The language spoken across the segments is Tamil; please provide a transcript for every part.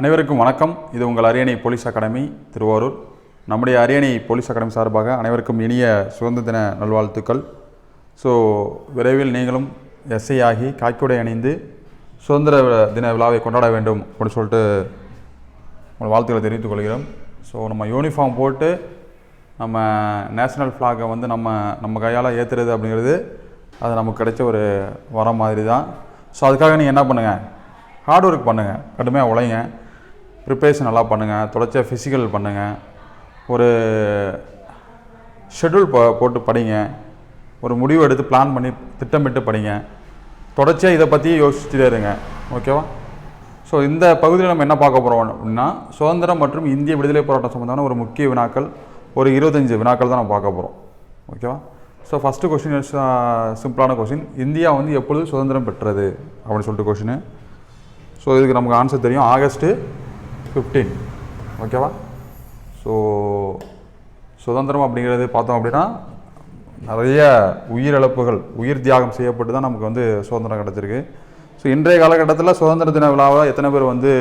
அனைவருக்கும் வணக்கம். இது உங்கள் அரியணை போலீஸ் அகாடமி திருவாரூர். நம்முடைய அரியணை போலீஸ் அகாடமி சார்பாக அனைவருக்கும் இனிய சுதந்திர தின நல்வாழ்த்துக்கள். ஸோ விரைவில் நீங்களும் எஸ்ஐ ஆகி காக்கியுடை அணிந்து சுதந்திர தின விழாவை கொண்டாட வேண்டும் அப்படின்னு சொல்லிட்டு உங்கள் வாழ்த்துக்களை தெரிவித்துக் கொள்கிறோம். ஸோ நம்ம யூனிஃபார்ம் போட்டு நம்ம நேஷ்னல் ஃப்ளாகை வந்து நம்ம நம்ம கையால் ஏற்றுறது அப்படிங்கிறது அது நமக்கு கிடைச்ச ஒரு வர மாதிரி தான் ஸோ அதுக்காக நீங்கள் என்ன பண்ணுங்கள் ஹார்ட் ஒர்க் பண்ணுங்கள் கடுமையாக உழைங்க. ப்ரிப்பரேஷன் நல்லா பண்ணுங்கள் தொடர்ச்சியாக ஃபிசிக்கல் பண்ணுங்கள் ஒரு ஷெட்யூல் போ போட்டு படிங்க. ஒரு முடிவு எடுத்து பிளான் பண்ணி திட்டமிட்டு படிங்க. தொடர்ச்சியாக இதை பற்றி யோசிச்சுட்டே இருங்க. ஓகேவா ஸோ இந்த பகுதியில் நம்ம என்ன பார்க்க போகிறோம் அப்படின்னா சுதந்திரம் மற்றும் இந்திய விடுதலை போராட்டம் சம்மந்தமான ஒரு முக்கிய வினாக்கள் ஒரு இருபத்தஞ்சு வினாக்கள் தான் நம்ம பார்க்க போகிறோம் ஓகேவா ஸோ ஃபஸ்ட்டு கொஷின் சிம்பிளான கொஷின் இந்தியா வந்து எப்பொழுது சுதந்திரம் பெற்றது? அப்படின்னு சொல்லிட்டு கொஷின் ஸோ இதுக்கு நமக்கு ஆன்சர் தெரியும். ஆகஸ்ட்டு ஃபிஃப்டீன் ஓகேவா ஸோ சுதந்திரம் அப்படிங்கிறது பார்த்தோம் அப்படின்னா நிறைய உயிரிழப்புகள் உயிர் தியாகம் செய்யப்பட்டு தான் நமக்கு வந்து சுதந்திரம் கிடச்சிருக்கு. ஸோ இன்றைய காலகட்டத்தில் சுதந்திர தின விழாவை எத்தனை பேர் வந்து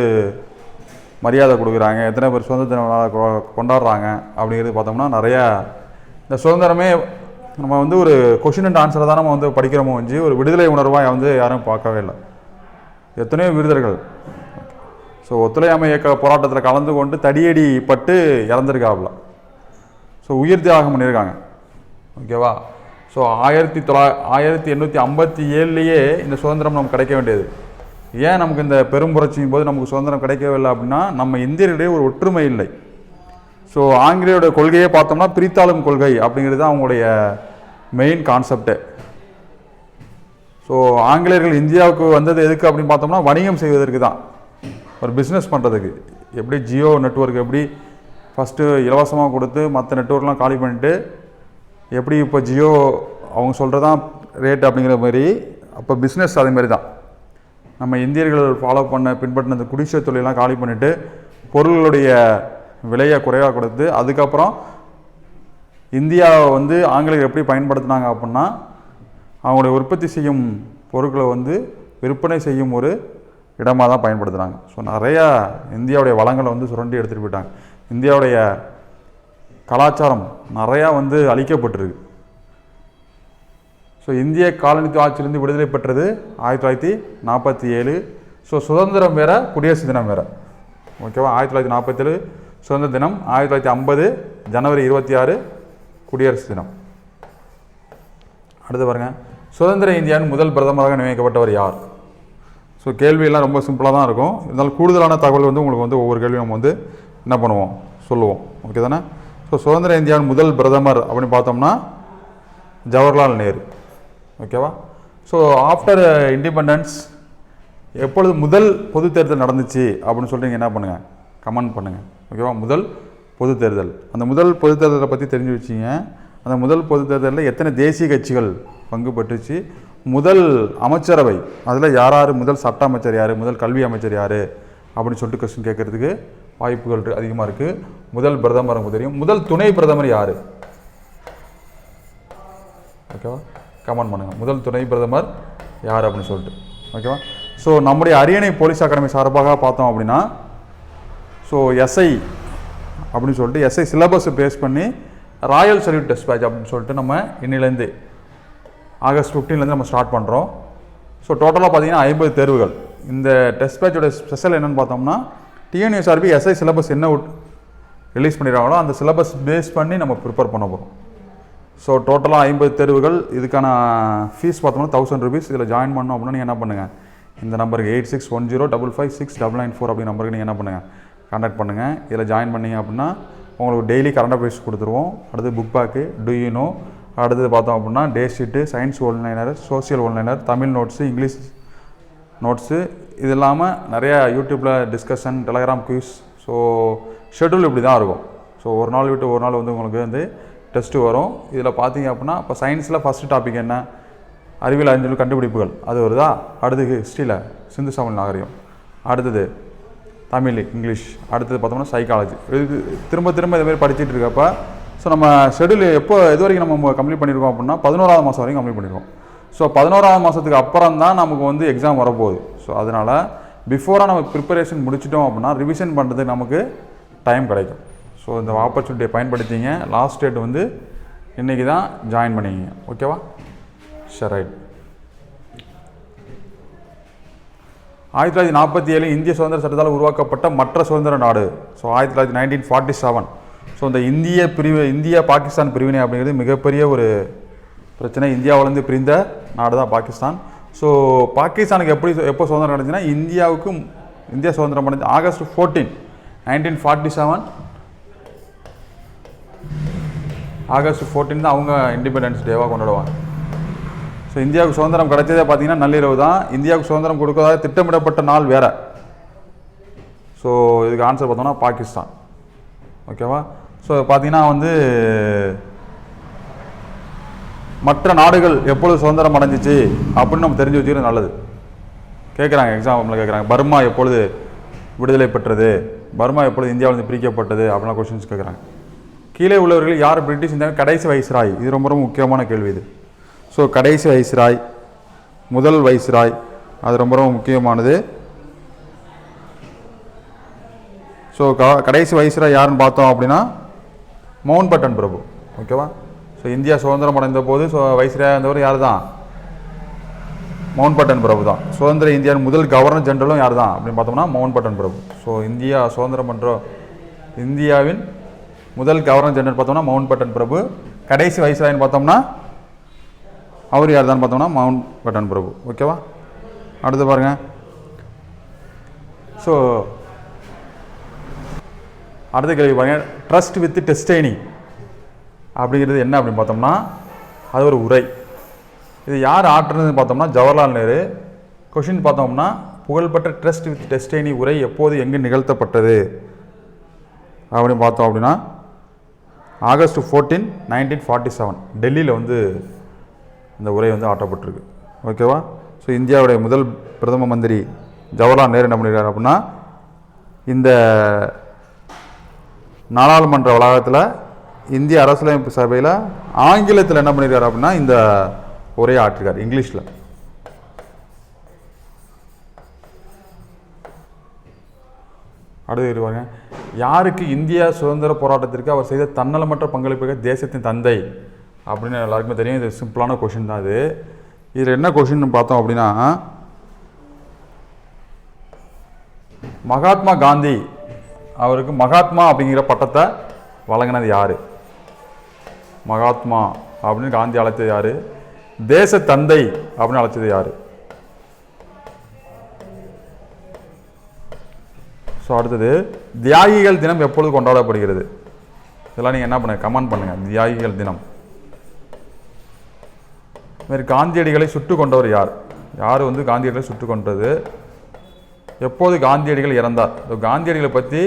மரியாதை கொடுக்குறாங்க எத்தனை பேர் சுதந்திர தின விழாவை கொண்டாடுறாங்க அப்படிங்கிறது பார்த்தோம்னா நிறையா இந்த சுதந்திரமே நம்ம வந்து ஒரு கொஷின் அண்ட் ஆன்சரை தான் நம்ம வந்து படிக்கிறோமோ வந்து ஒரு விடுதலை உணர்வாக வந்து யாரும் பார்க்கவே இல்லை. எத்தனையோ விருதர்கள் ஸோ ஒத்துழையாமை இயக்க போராட்டத்தில் கலந்து கொண்டு தடியடி பட்டு இறந்துருக்காப்புல. ஸோ உயிர் தியாகம் பண்ணியிருக்காங்க ஓகேவா ஸோ ஆயிரத்தி தொள்ளா ஆயிரத்தி எண்ணூற்றி ஐம்பத்தி ஏழுலேயே இந்த சுதந்திரம் நமக்கு கிடைக்க வேண்டியது. ஏன் நமக்கு இந்த பெரும் புரட்சியின் போது நமக்கு சுதந்திரம் கிடைக்கவில்லை அப்படின்னா நம்ம இந்தியர்களிடையே ஒரு ஒற்றுமை இல்லை. ஸோ ஆங்கிலேயோட கொள்கையே பார்த்தோம்னா பிரித்தாளும் கொள்கை அப்படிங்கிறது தான் அவங்களுடைய மெயின் கான்செப்டே ஸோ ஆங்கிலேயர்கள் இந்தியாவுக்கு வந்தது எதுக்கு அப்படின்னு பார்த்தோம்னா வணிகம் செய்வதற்கு தான். ஒரு பிஸ்னஸ் பண்ணுறதுக்கு எப்படி ஜியோ நெட்வொர்க் எப்படி ஃபஸ்ட்டு இலவசமாக கொடுத்து மற்ற நெட்வொர்க்லாம் காலி பண்ணிவிட்டு எப்படி இப்போ ஜியோ அவங்க சொல்கிறதான் ரேட் அப்படிங்கிற மாதிரி அப்போ பிஸ்னஸ் அதே மாதிரி தான் நம்ம இந்தியர்கள் ஃபாலோ பண்ண பின்பற்றின அந்த குடிசை தொழிலெல்லாம் காலி பண்ணிவிட்டு பொருள்களுடைய விலையை குறைவாக கொடுத்து அதுக்கப்புறம் இந்தியாவை வந்து ஆங்கிலேயர் எப்படி பயன்படுத்தினாங்க அப்படின்னா அவங்களுடைய உற்பத்தி செய்யும் பொருட்களை வந்து விற்பனை செய்யும் ஒரு இடமாக தான் பயன்படுத்துகிறாங்க ஸோ நிறையா இந்தியாவுடைய வளங்களை வந்து சுரண்டி எடுத்துகிட்டு போயிட்டாங்க. இந்தியாவுடைய கலாச்சாரம் நிறையா வந்து அழிக்கப்பட்டிருக்கு. ஸோ இந்திய காலனித்துவ ஆட்சியிலிருந்து விடுதலை பெற்றது ஆயிரத்தி தொள்ளாயிரத்தி நாற்பத்தி ஏழு. ஸோ சுதந்திரம் வேற குடியரசு தினம் வேற. ஓகேவா ஆயிரத்தி தொள்ளாயிரத்தி நாற்பத்தேழு சுதந்திர தினம் ஆயிரத்தி தொள்ளாயிரத்தி ஐம்பது ஜனவரி இருபத்தி ஆறு குடியரசு தினம். அடுத்து பாருங்கள் சுதந்திர இந்தியாவின் முதல் பிரதமராக நியமிக்கப்பட்டவர் யார்? ஸோ கேள்வியெல்லாம் ரொம்ப சிம்பிளாக தான் இருக்கும். இருந்தாலும் கூடுதலான தகவல் வந்து உங்களுக்கு வந்து ஒவ்வொரு கேள்வியும் நம்ம வந்து என்ன பண்ணுவோம்? சொல்லுவோம். ஓகே தானே? ஸோ சுதந்திர இந்தியாவின் முதல் பிரதமர் அப்படின்னு பார்த்தோம்னா ஜவஹர்லால் நேரு. ஓகேவா ஸோ ஆஃப்டர் இண்டிபெண்டன்ஸ் எப்பொழுது முதல் பொது தேர்தல் நடந்துச்சு அப்படின்னு சொல்லிட்டு என்ன பண்ணுங்கள் கமெண்ட் பண்ணுங்கள் ஓகேவா முதல் பொது தேர்தல். அந்த முதல் பொது தேர்தலை பற்றி தெரிஞ்சு வச்சிங்க அந்த முதல் பொது தேர்தலில் எத்தனை தேசிய கட்சிகள் பங்கு பெற்றுச்சு? முதல் அமைச்சரவை. அதில் யார் யார் முதல் சட்ட அமைச்சர் யார்? முதல் கல்வி அமைச்சர் யார்? அப்படின்னு சொல்லிட்டு கொஸ்டின் கேட்கறதுக்கு வாய்ப்புகள் அதிகமாக இருக்குது முதல் பிரதமர் நமக்கு தெரியும். முதல் துணை பிரதமர் யார்? ஓகேவா? கமெண்ட் பண்ணுங்கள் முதல் துணை பிரதமர் யார் அப்படின்னு சொல்லிட்டு. ஓகேவா? ஸோ நம்முடைய அரியணை போலீஸ் அகாடமி சார்பாக பார்த்தோம் அப்படின்னா ஸோ எஸ்ஐ அப்படின்னு சொல்லிட்டு எஸ்ஐ சிலபஸை பேஸ் பண்ணி ராயல் சல்யூட் டெஸ்ட் பேட்ச் அப்படின்னு சொல்லிட்டு நம்ம இன்னிலேருந்து ஆகஸ்ட் ஃபிஃப்டீன்லேருந்து நம்ம ஸ்டார்ட் பண்ணுறோம் ஸோ டோட்டலாக பார்த்தீங்கன்னா ஐம்பது தேர்வுகள். இந்த டெஸ்ட் பேட்சோட ஸ்பெஷல் என்னென்னு பார்த்தோம்னா டிஎன்யூஎஸ்ஆர்பி எஸ்ஐ சிலபஸ் என்ன ரிலீஸ் பண்ணிடுறாங்களோ அந்த சிலபஸ் பேஸ் பண்ணி நம்ம ப்ரிப்பேர் பண்ண போகிறோம் ஸோ டோட்டலாக ஐம்பது தேர்வுகள். இதுக்கான ஃபீஸ் பார்த்தோம்னா தௌசண்ட் ருபீஸ் இதில் ஜாயின் பண்ணோம் அப்படின்னா நீங்கள் என்ன பண்ணுங்கள் இந்த நம்பருக்கு eight six one zero double five six double nine four அப்படி நம்பருக்கு நீங்கள் என்ன பண்ணுங்கள் கான்டாக்ட் பண்ணுங்கள் இதில் ஜாயின் பண்ணீங்க அப்படின்னா உங்களுக்கு டெய்லி கரண்ட் அஃபேர்ஸ் கொடுத்துருவோம். அடுத்து book back do you know அடுத்தது பார்த்தோம் அப்படின்னா day sheet science one liner social one liner Tamil notes English notes இது இல்லாமல் நிறையா யூடியூப்பில் discussion Telegram quiz so schedule இப்படி தான் இருக்கும். ஸோ ஒரு நாள் விட்டு ஒரு நாள் வந்து உங்களுக்கு வந்து டெஸ்ட்டு வரும். இதில் பார்த்தீங்க அப்படின்னா இப்போ சயின்ஸில் ஃபஸ்ட்டு டாபிக் என்ன? அறிவியல் அறிஞர்கள் கண்டுபிடிப்புகள். அது வருதா? அடுத்து ஹிஸ்ட்ரியில் சிந்து சமல் நாகரிகம். அடுத்தது தமிழ் இங்கிலீஷ். அடுத்தது பார்த்தோம்னா சைக்காலஜி இது திரும்ப திரும்ப இது படிச்சுட்டு இருக்கப்போ ஸோ நம்ம ஷெடியூல் எப்போ இது வரைக்கும் நம்ம கம்ப்ளீட் பண்ணியிருக்கோம் அப்படின்னா பதினோராவது மாதம் வரைக்கும் கம்ப்ளீட் பண்ணியிருக்கோம் ஸோ பதினோராவது மாதத்துக்கு அப்புறம் தான் நமக்கு வந்து எக்ஸாம் வரப்போகுது. ஸோ அதனால் பிஃபோராக நம்ம ப்ரிப்பரேஷன் முடிச்சிட்டோம் அப்படின்னா ரிவிஷன் பண்ணுறதுக்கு நமக்கு டைம் கிடைக்கும். ஸோ இந்த ஆப்பர்ச்சுனிட்டியை பயன்படுத்திங்க. லாஸ்ட் டேட் வந்து இன்றைக்கி தான் ஜாயின் பண்ணிக்கிங்க ஓகேவா சரி ரைட் ஆயிரத்தி தொள்ளாயிரத்தி நாற்பத்தி ஏழு இந்திய சுதந்திர சட்டத்தால் உருவாக்கப்பட்ட மற்ற சுதந்திர நாடு. ஸோ ஆயிரத்தி தொள்ளாயிரத்தி நைன்டீன் ஃபார்ட்டி செவன் ஸோ இந்த இந்திய பிரிவு இந்தியா பாகிஸ்தான் பிரிவினை அப்படிங்கிறது மிகப்பெரிய ஒரு பிரச்சனை. இந்தியாவிலேருந்து பிரிந்த நாடு தான் பாகிஸ்தான். ஸோ பாகிஸ்தானுக்கு எப்படி எப்போ சுதந்திரம் கிடைச்சுன்னா இந்தியாவுக்கு இந்தியா சுதந்திரம் அடைஞ்சு August fourteen nineteen forty seven August fourteen தான் அவங்க இண்டிபெண்டன்ஸ் டேவாக கொண்டாடுவாங்க. ஸோ இந்தியாவுக்கு சுதந்திரம் கிடைச்சதே பார்த்தீங்கன்னா நள்ளிரவு தான். இந்தியாவுக்கு சுதந்திரம் கொடுக்கறதாக திட்டமிடப்பட்ட நாள் வேறு. ஸோ இதுக்கு ஆன்சர் பார்த்தோம்னா பாகிஸ்தான். ஓகேவா ஸோ பார்த்தீங்கன்னா வந்து மற்ற நாடுகள் எப்பொழுது சுதந்திரம் அடைஞ்சிச்சு அப்படின்னு நம்ம தெரிஞ்சு வச்சுக்கிறது நல்லது. கேட்குறாங்க எக்ஸாம்பிள் கேட்குறாங்க பர்மா எப்பொழுது விடுதலை பெற்றது? பர்மா எப்பொழுது இந்தியாவிலிருந்து பிரிக்கப்பட்டது? அப்படின்னா கொஷின்ஸ் கேட்குறாங்க கீழே உள்ளவர்கள் யார்? பிரிட்டிஷ் இருந்தாங்க கடைசி வைஸ்ராய். இது ரொம்ப ரொம்ப முக்கியமான கேள்வி இது. ஸோ கடைசி வைஸ்ராய் முதல் வைஸ்ராய். அது ரொம்ப ரொம்ப முக்கியமானது. ஸோ க கடைசி வைஸ்ராய் யாருன்னு பார்த்தோம் அப்படின்னா மவுண்ட் பட்டன் பிரபு. ஓகேவா ஸோ இந்தியா சுதந்திரம் அடைந்த போது ஸோ வைஸ்ராய் இருந்தவர் யார் தான் மவுண்ட் பட்டன் பிரபு தான். சுதந்திர இந்தியாவின் முதல் கவர்னர் ஜெனரலும் யார் தான் அப்படின்னு பார்த்தோம்னா மவுண்ட் பட்டன் பிரபு. ஸோ இந்தியா சுதந்திரம் பண்ணுற இந்தியாவின் முதல் கவர்னர் ஜெனரல் பார்த்தோம்னா மவுண்ட் பட்டன் பிரபு. கடைசி வைஸ்ராய்னு பார்த்தோம்னா அவர் யார் தான் பார்த்தோம்னா மவுண்ட் பட்டன் பிரபு. ஓகேவா அடுத்து பாருங்கள் ஸோ அடுத்த கேள்வி பாருங்கள் ட்ரஸ்ட் வித் டெஸ்டைனி அப்படிங்கிறது என்ன அப்படின்னு பார்த்தோம்னா அது ஒரு உரை. இது யார் ஆற்றுனதுன்னு பார்த்தோம்னா ஜவஹர்லால் நேரு. கொஷின் பார்த்தோம்னா புகழ்பெற்ற ட்ரஸ்ட் வித் டெஸ்டைனி உரை எப்போது எங்கு நிகழ்த்தப்பட்டது? அப்படின்னு பார்த்தோம் அப்படின்னா August fourteen nineteen forty seven டெல்லியில் வந்து இந்த உரை வந்து ஆட்டப்பட்டிருக்கு ஓகேவா ஸோ இந்தியாவுடைய முதல் பிரதம மந்திரி ஜவஹர்லால் நேரு என்ன பண்ணியிருக்காரு அப்படின்னா இந்த நாடாளுமன்ற வளாகத்தில் இந்திய அரசியலமைப்பு சபையில் ஆங்கிலத்தில் என்ன பண்ணியிருக்காரு அப்படின்னா இந்த உரையை ஆற்றிருக்கார் இங்கிலீஷில். அடுத்து பாருங்க. யாருக்கு இந்தியா சுதந்திர போராட்டத்திற்கு அவர் செய்த தன்னலமற்ற பங்களிப்புக்கு தேசத்தின் தந்தை? அப்படின்னு எல்லாருக்குமே தெரியும். இது சிம்பிளான கொஷின் தான் அது இதில் என்ன கொஷின் பார்த்தோம் அப்படின்னா மகாத்மா காந்தி அவருக்கு மகாத்மா அப்படிங்கிற பட்டத்தை வழங்கினது யார்? மகாத்மா அப்படின்னு காந்தி அழைத்தது யார்? தேச தந்தை அப்படின்னு அழைச்சது யார்? ஸோ அடுத்தது தியாகிகள் தினம் எப்பொழுது கொண்டாடப்படுகிறது? இதெல்லாம் நீங்கள் என்ன பண்ணுங்க கமெண்ட் பண்ணுங்க. தியாகிகள் தினம். இதுமாரி காந்தியடிகளை சுட்டு கொண்டவர் யார்? யார் வந்து காந்தியடிகளை சுட்டு கொண்டது? எப்போது காந்தியடிகள் இறந்தார்? காந்தியடிகளை பற்றி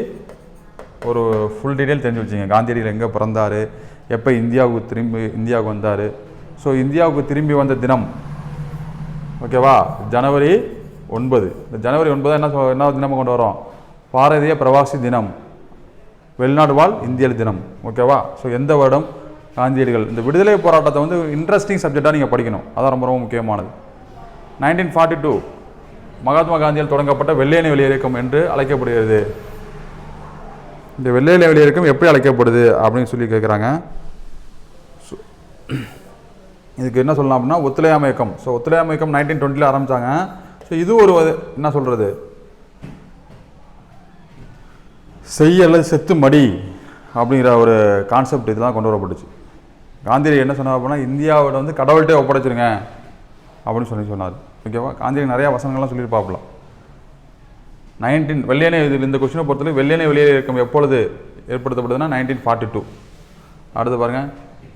ஒரு ஃபுல் டீட்டெயில் தெரிஞ்சு வச்சுங்க காந்தியடிகள் எங்கே பிறந்தார் எப்போ இந்தியாவுக்கு திரும்பி இந்தியாவுக்கு வந்தார். ஸோ இந்தியாவுக்கு திரும்பி வந்த தினம் ஓகேவா ஜனவரி ஒன்பது. இந்த ஜனவரி ஒன்பதாக என்ன என்ன தினமாக கொண்டு வரோம்? பாரதிய பிரவாசி தினம். வெளிநாடு வாழ் இந்தியர் தினம் ஓகேவா ஸோ எந்த வருடம்? காந்தியடிகள். இந்த விடுதலை போராட்டத்தை வந்து இன்ட்ரெஸ்டிங் சப்ஜெக்டாக நீங்கள் படிக்கணும். அதான் ரொம்ப ரொம்ப முக்கியமானது. நைன்டீன் ஃபார்ட்டி டூ மகாத்மா காந்தியால் தொடங்கப்பட்ட வெள்ளையணி வெளியேக்கம் என்று அழைக்கப்படுகிறது. இந்த வெள்ளையனை வெளியேக்கம் எப்படி அழைக்கப்படுது அப்படின்னு சொல்லி கேட்குறாங்க ஸோ இதுக்கு என்ன சொல்லலாம் அப்படின்னா ஒத்துழையாமை இயக்கம். ஸோ ஒத்துழையாமை இயக்கம் நைன்டீன் டுவெண்ட்டியில் ஆரம்பித்தாங்க ஸோ இது ஒரு என்ன சொல்கிறது செய்ய அல்லது செத்து மடி அப்படிங்கிற ஒரு கான்செப்ட் இதெல்லாம் கொண்டு வரப்பட்டுச்சு. காந்தியடி என்ன சொன்னார் அப்படின்னா இந்தியாவோட வந்து கடவுள்கிட்டே ஒப்படைச்சிருங்க அப்படின்னு சொல்லி சொன்னார். ஓகேவா காந்தியடி நிறையா வசனங்கள்லாம் சொல்லியிருப்பாப்புலாம் நைன்டீன் வெள்ளையனை இதில் இந்த கொஸ்டினை பொறுத்தவரை வெள்ளையனை வெளியே இருக்கும் எப்பொழுது ஏற்படுத்தப்படுதுன்னா நைன்டீன் ஃபார்ட்டி டூ அடுத்து பாருங்கள்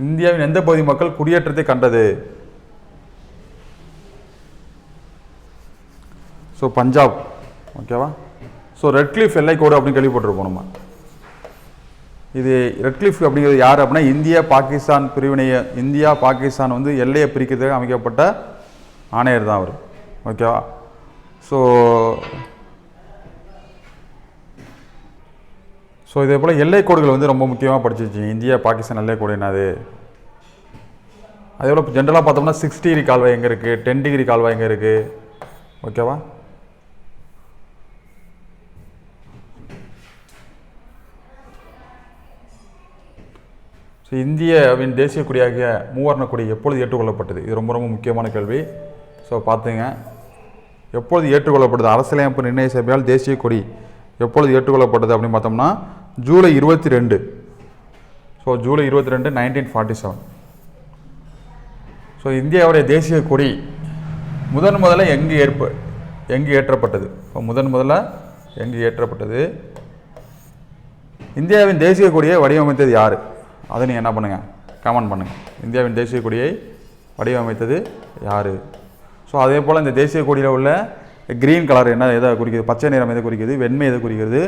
இந்தியாவின் எந்த பகுதி மக்கள் குடியேற்றத்தை கண்டது? ஸோ பஞ்சாப். ஓகேவா ஸோ ரெட்க்ளிஃப் எல்லைக்கோடு அப்படின்னு கேள்விப்பட்டிருப்போம் நம்ம. இது ரெட்க்ளிஃப் அப்படிங்கிறது யார் அப்படின்னா இந்தியா பாகிஸ்தான் பிரிவினையை இந்தியா பாகிஸ்தான் வந்து எல்லையை பிரிக்கிறதுக்காக அமைக்கப்பட்ட ஆணையர் தான் அவர் ஓகேவா ஸோ ஸோ இதே போல் எல்லை கோடுகள் வந்து ரொம்ப முக்கியமாக படிச்சிச்சு இந்தியா பாகிஸ்தான் எல்லை கோடு என்னது? அதே போல் ஜென்ரலாக பார்த்தோம்னா சிக்ஸ் டிகிரி கால்வாய் எங்கே இருக்குது டென் டிகிரி கால்வாய் எங்கே இருக்குது ஓகேவா ஸோ இந்தியாவின் தேசிய கொடியாகிய மூவர்ண கொடி எப்பொழுது ஏற்றுக்கொள்ளப்பட்டது? இது ரொம்ப ரொம்ப முக்கியமான கேள்வி. ஸோ பார்த்துங்க. எப்பொழுது ஏற்றுக்கொள்ளப்பட்டது? அரசியலமைப்பு நிர்ணய சபையால் தேசிய கொடி எப்பொழுது ஏற்றுக்கொள்ளப்பட்டது அப்படின்னு பார்த்தோம்னா ஜூலை இருபத்தி ரெண்டு ஸோ ஜூலை இருபத்தி ரெண்டு நைன்டீன் ஃபார்ட்டி செவன் ஸோ இந்தியாவுடைய தேசிய கொடி முதன் முதல்ல எங்கு ஏற்ப எங்கு ஏற்றப்பட்டது? இப்போ முதன் முதல்ல எங்கு ஏற்றப்பட்டது? இந்தியாவின் தேசிய கொடியை வடிவமைத்தது யார்? அதை நீங்கள் என்ன பண்ணுங்கள் கமெண்ட் பண்ணுங்கள் இந்தியாவின் தேசிய கொடியை வடிவமைத்தது யார்? ஸோ அதே போல் இந்த தேசிய கொடியில் உள்ள கிரீன் கலர் என்ன எதை குறிக்கிறது பச்சை நிறம் எதை குறிக்கிறது வெண்மை எதை குறிக்கிறது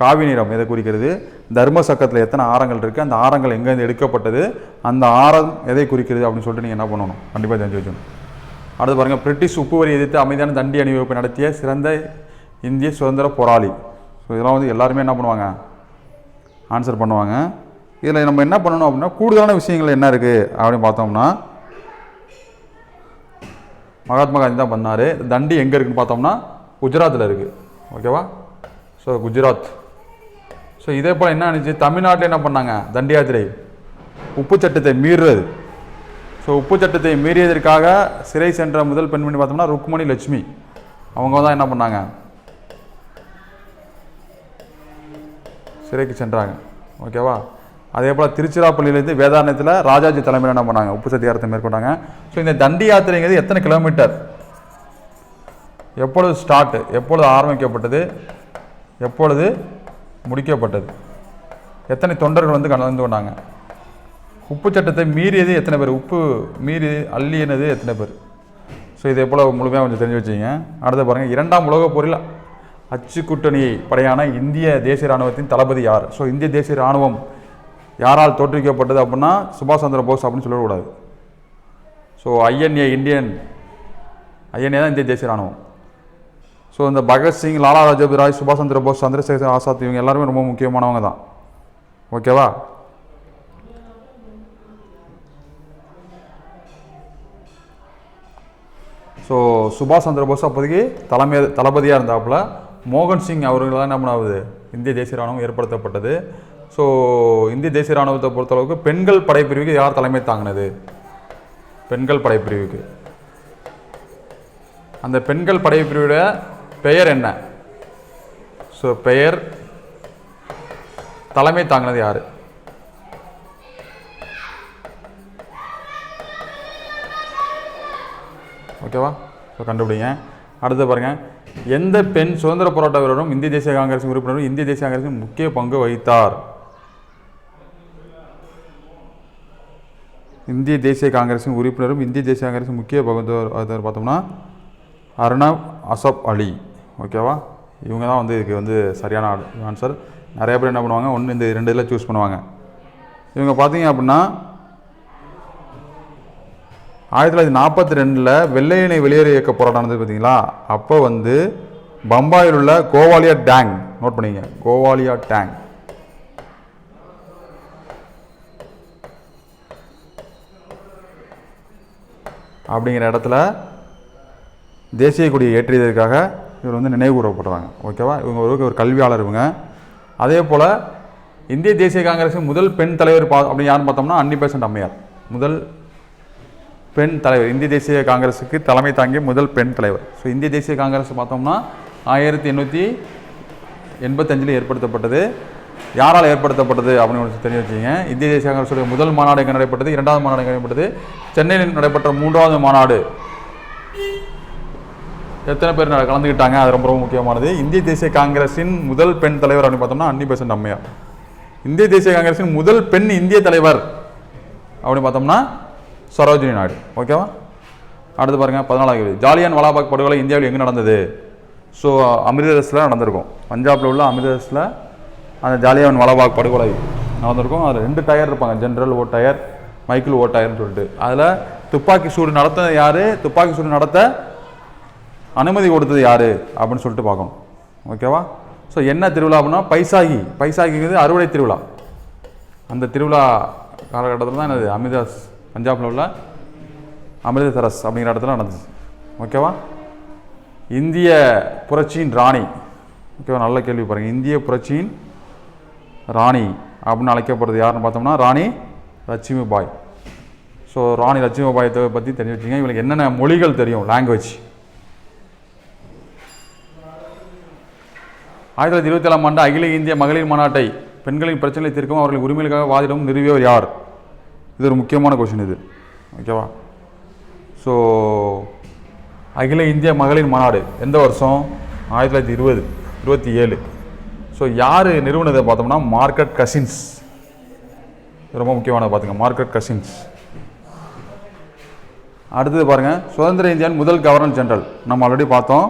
காவி நிறம் எதை குறிக்கிறது தர்ம சக்கரத்தில் எத்தனை ஆரங்கள் இருக்குது அந்த ஆரங்கள் எங்கேருந்து எடுக்கப்பட்டது? அந்த ஆரம் எதை குறிக்கிறது அப்படின்னு சொல்லிட்டு நீங்கள் என்ன பண்ணணும்? கண்டிப்பாக தெரிஞ்சு வச்சுக்கணும். அடுத்து பாருங்கள் பிரிட்டிஷ் உப்பு வரி எதிர்த்து அமைதியான தண்டி அணிவகுப்பு நடத்திய சிறந்த இந்திய சுதந்திர போராளி. ஸோ இதெல்லாம் வந்து எல்லாருமே என்ன பண்ணுவாங்க? ஆன்சர் பண்ணுவாங்க. இதில் நம்ம என்ன பண்ணணும் அப்படின்னா கூடுதலான விஷயங்கள் என்ன இருக்குது அப்படின்னு பார்த்தோம்னா மகாத்மா காந்தி தான் பண்ணார். தண்டி எங்கே இருக்குன்னு பார்த்தோம்னா குஜராத்தில் இருக்குது ஓகேவா? ஸோ குஜராத். ஸோ இதே போல் என்ன ஆனிச்சு தமிழ்நாட்டில் என்ன பண்ணாங்க? தண்டி யாத்திரை. உப்பு சட்டத்தை மீறுறது. ஸோ உப்பு சட்டத்தை மீறியதற்காக சிறை சென்ற முதல் பெண்மணி பார்த்தோம்னா ருக்மணி லட்சுமி. அவங்க தான் என்ன பண்ணாங்க? சிறைக்கு சென்றாங்க. ஓகேவா? அதே போல் திருச்சிராப்பள்ளியிலேருந்து வேதாரணத்தில் ராஜாஜி தலைமையில் என்ன பண்ணாங்க உப்பு சத்தியாரத்தை மேற்கொண்டாங்க. ஸோ இந்த தண்டி யாத்திரைங்கிறது எத்தனை கிலோமீட்டர் எப்பொழுது ஸ்டார்ட்டு எப்பொழுது ஆரம்பிக்கப்பட்டது? எப்பொழுது முடிக்கப்பட்டது? எத்தனை தொண்டர்கள் வந்து கலந்து கொண்டாங்க? உப்பு சட்டத்தை மீறியது எத்தனை பேர்? உப்பு மீறி அள்ளியனது எத்தனை பேர்? ஸோ இதே போல் முழுமையாக கொஞ்சம் தெரிஞ்சு வச்சுங்க அடுத்து பாருங்கள் இரண்டாம் உலகப் போரில் அச்சு கூட்டணி படையான இந்திய தேசிய இராணுவத்தின் தளபதி யார்? ஸோ இந்திய தேசிய இராணுவம் யாரால் தோற்றுவிக்கப்பட்டது அப்படின்னா சுபாஷ் சந்திர போஸ் அப்படின்னு சொல்லக்கூடாது. ஸோ ஐஎன்ஏ இந்தியன் ஐஎன்ஏ தான் இந்திய தேசிய இராணுவம் ஸோ இந்த பகத்சிங் லாலா ராஜபதி ராய் சுபாஷ் சந்திர போஸ் சந்திரசேகர் ஆசாத் இவங்க எல்லாருமே ரொம்ப முக்கியமானவங்க தான். ஓகேவா ஸோ சுபாஷ் சந்திர போஸ் அப்போதைக்கு தலைமை தளபதியாக இருந்தாப்புல மோகன் சிங் அவர்கள் தான் என்ன பண்ணாவது? இந்திய தேசிய ராணுவம் ஏற்படுத்தப்பட்டது. ஸோ இந்திய தேசிய ராணுவத்தை பொறுத்தளவுக்கு பெண்கள் படைப்பிரிவுக்கு யார் தலைமை தாங்கினது? பெண்கள் படைப்பிரிவுக்கு. அந்த பெண்கள் படைப்பிரிவுடைய பெயர் என்ன? ஸோ பெயர் தலைமை தாங்கினது யார்? ஓகேவா ஸோ கண்டுபிடிங்க. அடுத்து பாருங்கள் எந்த பெண் சுதந்திர போராட்ட வீரரும் இந்திய தேசிய காங்கிரஸ் உறுப்பினரும் இந்திய தேசிய காங்கிரஸின் முக்கிய பங்கு வகித்தார்? இந்திய தேசிய காங்கிரஸின் உறுப்பினரும் இந்திய தேசிய காங்கிரஸின் முக்கிய பகுதியர் பார்த்தோம்னா அர்ணவ் அசப் அலி. ஓகேவா இவங்க தான் வந்து இதுக்கு வந்து சரியான ஆன்சர் நிறைய பேர் என்ன பண்ணுவாங்க? ஒன்று இந்த ரெண்டு இதில் சூஸ் பண்ணுவாங்க. இவங்க பார்த்தீங்க அப்படின்னா ஆயிரத்தி தொள்ளாயிரத்தி நாற்பத்தி ரெண்டில் வெள்ளையனை வெளியேறு இயக்க போராட்டம் நடந்தது பார்த்தீங்களா? அப்போ வந்து பம்பாயில் உள்ள கோவாலியா டேங் நோட் பண்ணிங்க கோவாலியா டேங். அப்படிங்கிற இடத்துல தேசிய கொடியை ஏற்றியதற்காக இவர் வந்து நினைவு கூறப்படுறாங்க ஓகேவா? இவங்க ஒரு ஒரு கல்வியாளர் இவங்க. அதே போல் இந்திய தேசிய காங்கிரஸின் முதல் பெண் தலைவர் பா அப்படின்னு யாருன்னு பார்த்தோம்னா அன்னி பெசன்ட் அம்மையார். முதல் பெண் தலைவர். இந்திய தேசிய காங்கிரஸுக்கு தலைமை தாங்கிய முதல் பெண் தலைவர். ஸோ இந்திய தேசிய காங்கிரஸ் பார்த்தோம்னா ஆயிரத்தி எண்ணூற்றி எண்பத்தஞ்சில் ஏற்படுத்தப்பட்டது. யாரால் ஏற்படுத்தப்பட்டது அப்படின்னு ஒன்று தெரிஞ்சு வச்சுங்க இந்திய தேசிய காங்கிரஸுடைய முதல் மாநாடு எங்கே நடைபெற்றது? இரண்டாவது மாநாடு எங்கே நடைபெற்றது? சென்னையில் நடைபெற்ற மூன்றாவது மாநாடு. எத்தனை பேர் கலந்துக்கிட்டாங்க? அது ரொம்ப ரொம்ப முக்கியமானது. இந்திய தேசிய காங்கிரஸின் முதல் பெண் தலைவர் அப்படின்னு பார்த்தோம்னா அன்னி பெசன்ட் அம்மையார். இந்திய தேசிய காங்கிரஸின் முதல் பெண் இந்திய தலைவர் அப்படின்னு பார்த்தோம்னா சரோஜினி நாயுடு. ஓகேவா? அடுத்து பாருங்க பதினாலாவது கேள்வி. ஜாலியன் வாலாபாக் படுகொலை இந்தியாவில் எங்கே நடந்தது? ஸோ அமிர்தரஸில் நடந்திருக்கும். பஞ்சாபில் உள்ள அமிர்தரஸில் அந்த ஜாலியன் வாலாபாக் படுகொலை. நடந்திருக்கும் அதில் ரெண்டு டயர் இருப்பாங்க general O Dyer Michael O டயர்னு சொல்லிட்டு. அதில் துப்பாக்கி சூடு நடத்த யார்? துப்பாக்கி சூடு நடத்த அனுமதி கொடுத்தது யார்? அப்படின்னு சொல்லிட்டு பார்க்கணும். ஓகேவா? ஸோ என்ன திருவிழா அப்படின்னா பைசாகி. பைசாகிங்கிறது அறுவடை திருவிழா. அந்த திருவிழா காலகட்டத்தில் தான் என்னது? அமிர்தாஸ் பஞ்சாபில் உள்ள அமிர்தசரஸ் அப்படிங்கிற இடத்துல நடந்துச்சு ஓகேவா? இந்திய புரட்சியின் ராணி. ஓகேவா? நல்ல கேள்வி பாருங்கள் இந்திய புரட்சியின் ராணி அப்படின்னு அழைக்கப்படுறது யாருன்னு பார்த்தோம்னா ராணி லட்சுமி பாய் ஸோ ராணி லட்சுமி பாயத்தை பற்றி தெரிஞ்சு வச்சுங்க இவங்களுக்கு என்னென்ன மொழிகள் தெரியும்? லாங்குவேஜ் ஆயிரத்தி தொள்ளாயிரத்தி இருபத்தி ஏழாம் ஆண்டு அகில இந்திய மகளிர் மாநாட்டை பெண்களின் பிரச்சனை தீர்க்கவும் அவர்கள் உரிமைகளுக்காக வாதிடவும் நிறுவியவர் யார்? இது ஒரு முக்கியமான கொஷின் இது. ஓகேவா ஸோ அகில இந்திய மகளிர் மாநாடு எந்த வருஷம்? ஆயிரத்தி தொள்ளாயிரத்தி இருபது இருபத்தி ஏழு. ஸோ யார் நிறுவனத்தை பார்த்தோம்னா மார்க்கெட் கசின்ஸ் ரொம்ப முக்கியமான பார்த்துங்க மார்க்கெட் கசின்ஸ் அடுத்தது பாருங்கள் சுதந்திர இந்தியாவின் முதல் கவர்னர் ஜெனரல் நம்ம ஆல்ரெடி பார்த்தோம்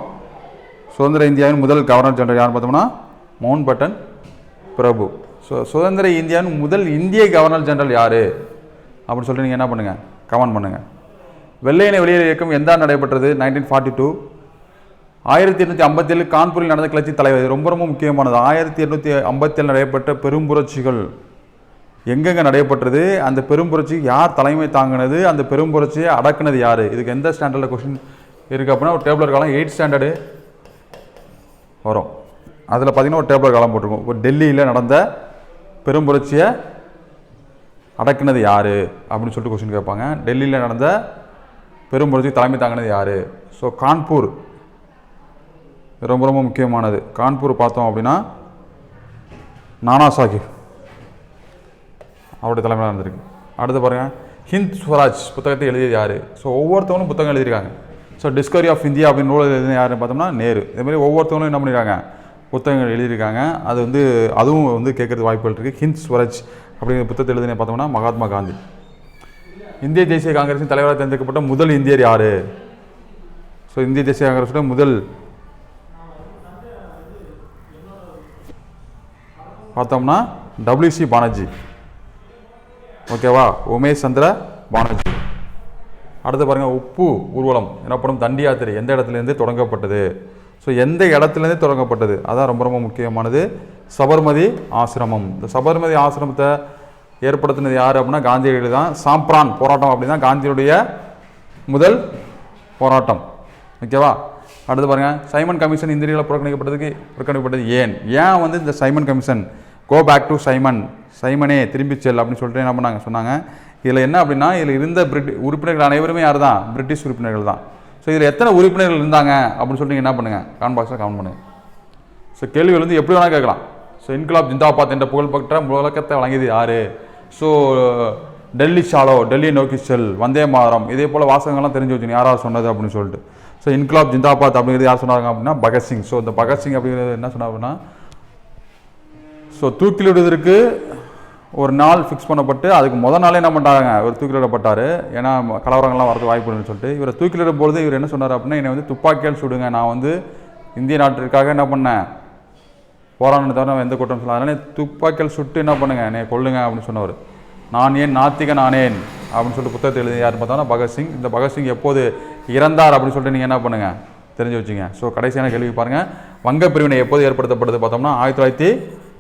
சுதந்திர இந்தியாவின் முதல் கவர்னர் ஜெனரல் யார் பார்த்தோம்னா மவுண்ட் பட்டன் பிரபு. ஸோ சுதந்திர இந்தியாவின் முதல் இந்திய கவர்னர் ஜெனரல் யார்? அப்படின்னு சொல்லிட்டு நீங்கள் என்ன பண்ணுங்கள் கமெண்ட் பண்ணுங்கள் வெள்ளையனை வெளியே இயக்கம் எந்த நடைபெற்றது? நைன்டீன் ஃபார்ட்டி டூ ஆயிரத்தி எட்நூற்றி ஐம்பத்தேழு கான்பூரில் நடந்த கிளர்ச்சி தலைவர் இது ரொம்ப ரொம்ப முக்கியமானது. ஆயிரத்தி எண்ணூற்றி ஐம்பத்தேழு நடைபெற்ற பெரும் புரட்சிகள் எங்கெங்கே நடைபெற்றது அந்த பெரும் யார் தலைமை தாங்கினது அந்த பெரும் புரட்சியை அடக்குனது யார்? இதுக்கு எந்த ஸ்டாண்டர்டில் கொஷின் இருக்குது அப்படின்னா ஒரு டேபிள் காலம் எயிட் ஸ்டாண்டர்டு வரும். அதில் பார்த்திங்கன்னா ஒரு டேபிள் காலம் போட்டிருக்கும். இப்போ டெல்லியில் நடந்த பெரும் புரட்சியை அடக்குனது யார்? அப்படின்னு சொல்லிட்டு கொஸ்டின் கேட்பாங்க. டெல்லியில் நடந்த பெரும் புரட்சி தலைமை தாங்கினது யார்? ஸோ கான்பூர். ரொம்ப ரொம்ப முக்கியமானது. கான்பூர் பார்த்தோம் அப்படின்னா நானா சாஹிப் அவருடைய தலைமையில் நடந்திருக்கு. அடுத்து பாருங்கள் ஹிந்த் ஸ்வராஜ் புத்தகத்தை எழுதியது யார்? ஸோ ஒவ்வொருத்தவங்களும் புத்தகம் எழுதியிருக்காங்க. ஸோ டிஸ்கவரி ஆஃப் இந்தியா அப்படின்னு நூல் எழுதின யாருன்னு பார்த்தோம்னா நேரு. இதேமாதிரி ஒவ்வொருத்தவங்களும் என்ன பண்ணியிருக்காங்க புத்தகங்கள் எழுதியிருக்காங்க. அது வந்து அதுவும் வந்து கேட்குறது வாய்ப்புகள் இருக்குது ஹிந்த் ஸ்வராஜ் அப்படிங்கிற புத்தகத்தை எழுதின பார்த்தோம்னா மகாத்மா காந்தி. இந்திய தேசிய காங்கிரஸின் தலைவராக தேர்ந்தெடுக்கப்பட்ட முதல் இந்தியர் யார்? ஸோ இந்திய தேசிய காங்கிரஸோட முதல் பார்த்தோம்னா டபிள்யூசி பானர்ஜி. ஓகேவா? உமேஷ் சந்திர பானர்ஜி. அடுத்து பாருங்கள் உப்பு ஊர்வலம் எனப்படும் தண்டி யாத்திரை எந்த இடத்துலேருந்து தொடங்கப்பட்டது? ஸோ எந்த இடத்துலேருந்து தொடங்கப்பட்டது? அதான் ரொம்ப ரொம்ப முக்கியமானது. சபர்மதி ஆசிரமம். இந்த சபர்மதி ஆசிரமத்தை ஏற்படுத்தினது யார் அப்படின்னா காந்தியடிகள் தான். சாம்பிரான் போராட்டம் அப்படின்னா காந்தியுடைய முதல் போராட்டம். ஓகேவா? அடுத்து பாருங்கள் சைமன் கமிஷன் இந்தியாவில் புறக்கணிக்கப்பட்டதுக்கு புறக்கணிக்கப்பட்டது ஏன்? ஏன் வந்து இந்த Simon commission go back to Simon சைமனே திரும்பி செல் அப்படின்னு சொல்லிட்டு என்ன பண்ணாங்க? சொன்னாங்க. இதில் என்ன அப்படின்னா இதில் இருந்த பிரிட்டி உறுப்பினர்கள் அனைவருமே யார் தான் பிரிட்டிஷ் உறுப்பினர்கள் தான். ஸோ இதில் எத்தனை உறுப்பினர்கள் இருந்தாங்க? அப்படின்னு சொல்லிட்டு நீங்கள் என்ன பண்ணுங்கள் கான் பாக்ஸில் கமெண்ட் பண்ணுங்கள் ஸோ கேள்விகள் வந்து எப்படி வேணால் கேட்கலாம். ஸோ இன்குலாப் ஜிந்தாபாத் என்ற புகழ்பெற்ற முழக்கத்தை வழங்கியது யார்? ஸோ டெல்லி சாலோ டெல்லி நோக்கி செல் வந்தே மாறம் இதே போல் வாசகங்கள்லாம் தெரிஞ்சு வச்சுங்க யாராவது சொன்னது அப்படின்னு சொல்லிட்டு. ஸோ இன்குலாப் ஜிந்தாபாத் அப்படிங்கிறது யார் சொன்னாங்க அப்படின்னா பகத்சிங். ஸோ இந்த பகத்சிங் அப்படிங்கிறது என்ன சொன்னார் அப்படின்னா ஸோ தூக்கிலிடுவதற்கு ஒரு நாள் ஃபிக்ஸ் பண்ணப்பட்டு அதுக்கு முதல் நாளே என்ன பண்ணிட்டாங்க? இவர் தூக்கிலிடப்பட்டார். ஏன்னா கலவரங்கள்லாம் வரது வாய்ப்பு இல்லைன்னு சொல்லிட்டு இவரை தூக்கிலிடும் பொழுது இவர் என்ன சொன்னார் அப்படின்னா என்னை வந்து துப்பாக்கியால் சுடுங்க. நான் வந்து இந்திய நாட்டிற்காக என்ன பண்ணேன்? போராடின தவிர எந்த குற்றம் சொல்ல அதனால துப்பாக்கியால் சுட்டு என்ன பண்ணுங்க? என்னை கொல்லுங்க அப்படின்னு சொன்னவர் நான் ஏன் நாத்திக நானேன்? அப்படின்னு சொல்லிட்டு புத்தகத்தை எழுதி யார் பார்த்தோம்னா பகத்சிங் இந்த பகத்சிங் எப்போது இறந்தார் அப்படின்னு சொல்லிட்டு நீங்கள் என்ன பண்ணுங்கள் தெரிஞ்சு வச்சுங்க. ஸோ கடைசியான கேள்வி பாருங்கள் வங்க பிரிவினை எப்போது ஏற்படுத்தப்பட்டது பார்த்தோம்னா ஆயிரத்தி தொள்ளாயிரத்தி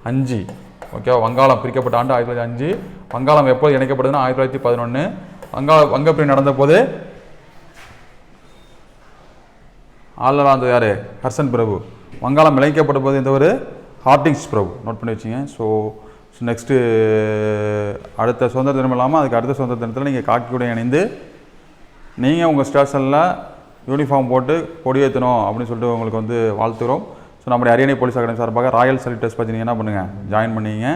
அஞ்சு. ஓகேவா வங்காளம் பிரிக்கப்பட்ட ஆண்டு ஆயிரத்தி தொள்ளாயிரத்தி அஞ்சு. வங்காளம் எப்போது இணைக்கப்படுதுன்னா ஆயிரத்தி தொள்ளாயிரத்தி பதினொன்று வங்காள வங்க நடந்தபோது நடந்த போது ஆளுநராக இருந்தது யார்? ஹர்சன் பிரபு. வங்காளம் இணைக்கப்பட்ட போது இந்த ஒரு ஹார்டிங்ஸ் பிரபு. நோட் பண்ணி வச்சிங்க. ஸோ நெக்ஸ்ட்டு அடுத்த சுதந்திர தினம் இல்லாமல் அதுக்கு அடுத்த சுதந்திர தினத்தில் நீங்கள் காக்கியுடன் இணைந்து நீங்கள் உங்கள் ஸ்டேஷனில் யூனிஃபார்ம் போட்டு கொடியேற்றணும் அப்படின்னு சொல்லிட்டு உங்களுக்கு வந்து வாழ்த்துகிறோம். ஸோ நம்முடைய அரியணை போலீஸ் அகாடமி சார்பாக ராயல் சர்வீஸ் பற்றி நீங்கள் என்ன பண்ணுங்கள் ஜாயின் பண்ணிங்க.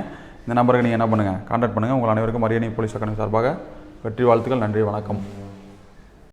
இந்த நம்பருக்கு நீங்கள் என்ன பண்ணுங்கள் கான்டாக்ட் பண்ணுங்கள் உங்கள் அனைவருக்கும் அரியணை போலீஸ் அகாடமி சார்பாக வெற்றி வாழ்த்துக்கள் நன்றி வணக்கம்.